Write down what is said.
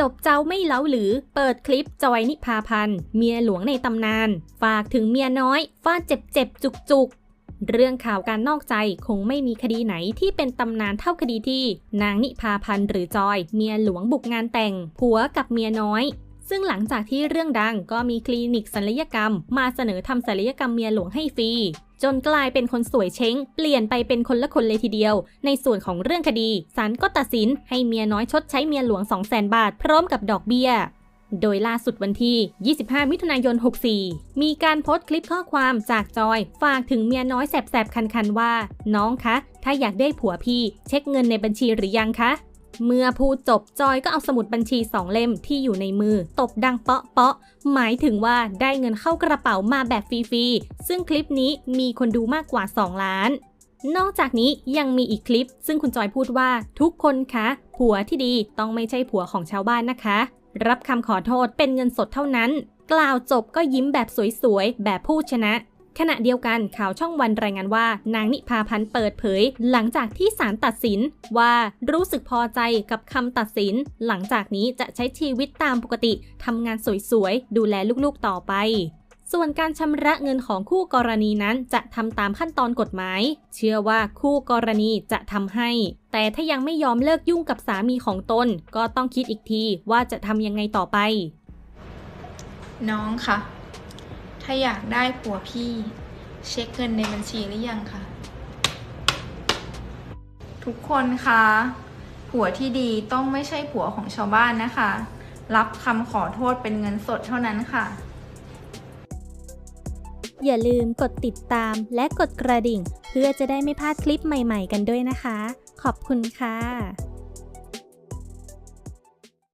จบเจ้าไม่เล้าหรือ เปิดคลิปจอยนิพาพันธ์เมียหลวงในตำนาน ฝากถึงเมียน้อยฟาดเจ็บเจ็บจุกจุกเรื่องข่าวการนอกใจคงไม่มีคดีไหนที่เป็นตำนานเท่าคดีที่ นางนิพาพันธ์หรือจอย เมียหลวงบุกงานแต่ง ผัวกับเมียน้อย ซึ่งหลังจากที่เรื่องดังก็มีคลินิกศัลยกรรม มาเสนอทำศัลยกรรมเมียหลวงให้ฟรีจนกลายเป็นคนสวยเช้ง เปลี่ยนไปเป็นคนละคนเลยทีเดียว ในส่วนของเรื่องคดีศาลก็ตัดสินให้เมียน้อยชดใช้เมียหลวง 200,000 บาท พร้อมกับดอกเบี้ย โดยล่าสุดวันที่ 25 มิถุนายน 64 มีการโพสต์คลิปข้อความจากจอย ฝากถึงเมียน้อยแสบๆ คันๆ ว่า น้องคะ ถ้าอยากได้ผัวพี่ เช็คเงินในบัญชีหรือยังคะ เมื่อพูดจบจอยก็เอาสมุดบัญชีสองเล่มที่อยู่ในมือ ตบดังเปาะเปาะ หมายถึงว่าได้เงินเข้ากระเป๋ามาแบบฟรีๆ ซึ่งคลิปนี้มีคนดูมากกว่า 2 ล้าน นอกจากนี้ยังมีอีกคลิป ซึ่งคุณจอยพูดว่าทุกคนคะ ผัวที่ดีต้องไม่ใช่ผัวของชาวบ้านนะคะ รับคำขอโทษเป็นเงินสดเท่านั้น กล่าวจบก็ยิ้มแบบสวยๆ แบบผู้ชนะ ขณะเดียวกันข่าวช่องวันรายงานว่า นางนิพาพันธ์เปิดเผย หลังจากที่ศาลตัดสินว่ารู้สึกพอใจกับคำตัดสิน หลังจากนี้จะใช้ชีวิตตามปกติทำงานสวยๆ ดูแลลูกๆต่อไป ส่วนการชำระเงินของคู่กรณีนั้นจะทำตามขั้นตอนกฎหมาย เชื่อว่าคู่กรณีจะทำให้ แต่ถ้ายังไม่ยอมเลิกยุ่งกับสามีของตน ก็ต้องคิดอีกทีว่าจะทำยังไงต่อไป น้องคะ ถ้าอยากได้ผัวพี่ เช็คเงินในบัญชีหรือยังคะทุกคนคะผัวที่ดีต้องไม่ใช่ผัวของชาวบ้านนะคะ รับคำขอโทษเป็นเงินสดเท่านั้นค่ะ อย่าลืมกดติดตามและกดกระดิ่ง เพื่อจะได้ไม่พลาดคลิปใหม่ๆกันด้วยนะคะ ขอบคุณค่ะ